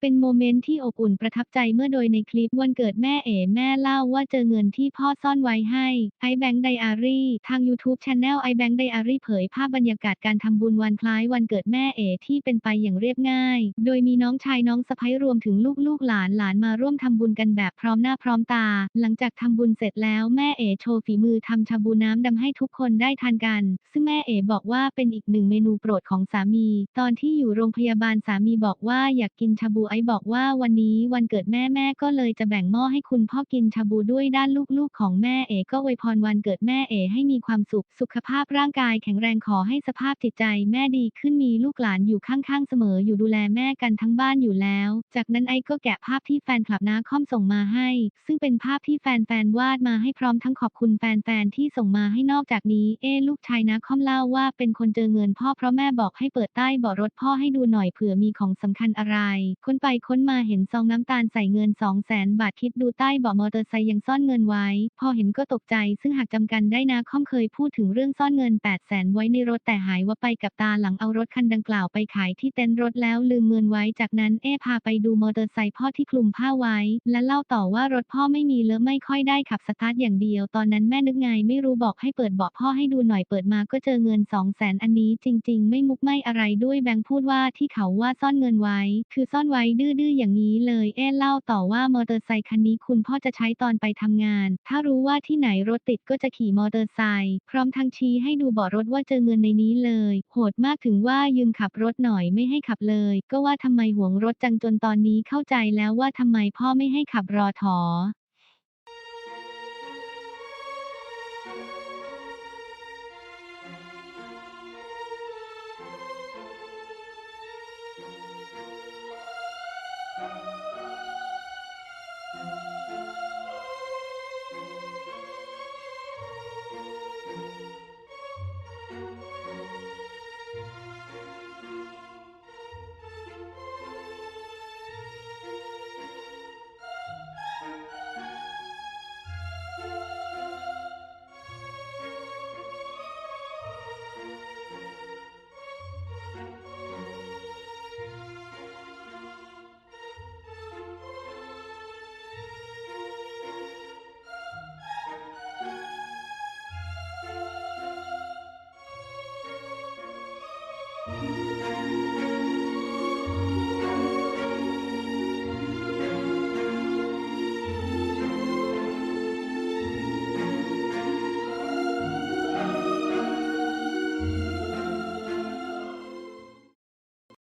เป็นโมเมนต์ที่อบอุ่นประทับใจเมื่อโดยในคลิปวันเกิดแม่เอ๋แม่เล่าว่าเจอเงินที่พ่อซ่อนไว้ให้ไอแบงค์ไดอารี่ทาง YouTube Channel ไอแบงค์ไดอารี่เผยภาพบรรยากาศการทำบุญวันคล้ายวันเกิดแม่เอ๋ที่เป็นไปอย่างเรียบง่าย โดยมีน้องชายน้องสะใภ้รวมถึงลูกๆหลานหลานมาร่วมทำบุญกันแบบพร้อมหน้าพร้อมตา หลังจากทำบุญเสร็จแล้วแม่เอ๋โชว์ฝีมือทำชาบูน้ำดำให้ทุกคนได้ทานกัน ซึ่งแม่เอ๋บอกว่าเป็นอีกหนึ่งเมนูโปรดของสามี ตอนที่อยู่โรงพยาบาลสามีบอกว่าอยากกินชาบูไอบอกว่าวันนี้วันเกิดแม่แม่ก็เลยจะแบ่งหม้อให้คุณพ่อกินชาบูด้วยด้านลูกๆของแม่เอ๋ก็อวยพรวันเกิดแม่เอ๋ให้มีความสุข สุขภาพร่างกายแข็งแรงขอให้สภาพจิตใจแม่ดีขึ้นมีลูกหลานอยู่ข้างๆเสมออยู่ดูแลแม่กันทั้งบ้านอยู่แล้ว จากนั้นไอก็แกะภาพที่แฟนคลับนาคอมส่งมาให้ ซึ่งเป็นภาพที่แฟนๆวาดมาให้พร้อมทั้งขอบคุณแฟนๆที่ส่งมาให้นอกจากนี้เอลูกชายนาคอมเล่าว่าเป็นคนเจอเงินพ่อเพราะแม่บอกให้เปิดใต้เบาะรถพ่อให้ดูหน่อยเผื่อมีของสำคัญอะไรคนไปค้นมาเห็นซองน้ำตาลใส่เงิน2 0 0แสนบาทคิดดูใต้เบาะมอเตอร์ไซค์ยังซ่อนเงินไว้ พอเห็นก็ตกใจ ซึ่งหากจำกันได้นะค่อมเคยพูดถึงเรื่องซ่อนเงิน8 0 0แสนไว้ในรถแต่หายว่าไปกับตาหลังเอารถคันดังกล่าวไปขายที่เต็นท์รถแล้วลืมเงินไว้ จากนั้นเอพาไปดูมอเตอร์ไซค์พ่อที่คลุมผ้าไว้ และเล่าต่อว่ารถพ่อไม่มีเลอะไม่ค่อยได้ขับสตาร์ทอย่างเดียว ตอนนั้นแม่นึกไงไม่รู้บอกให้เปิดเบาะพ่อให้ดูหน่อยเปิดมาก็เจอเงิน2 0 0แสนอันนี้จริง ๆ ไม่มุกไม่อะไรด้วยแบงค์พูดว่าที่เขาว่าซ่อนเงินไว้ คือซ่อนไว้ดื้อๆอย่างนี้เลยเอ้เล่าต่อว่ามอเตอร์ไซคันนี้คุณพ่อจะใช้ตอนไปทำงาน ถ้ารู้ว่าที่ไหนรถติดก็จะขี่มอเตอร์ไซค์พร้อมทั้งชี้ให้ดูเบาะรถว่าเจอเงินในนี้เลย โหดมากถึงว่ายืมขับรถหน่อยไม่ให้ขับเลย ก็ว่าทำไมห่วงรถจังจนตอนนี้เข้าใจแล้วว่าทำไมพ่อไม่ให้ขับรอถอ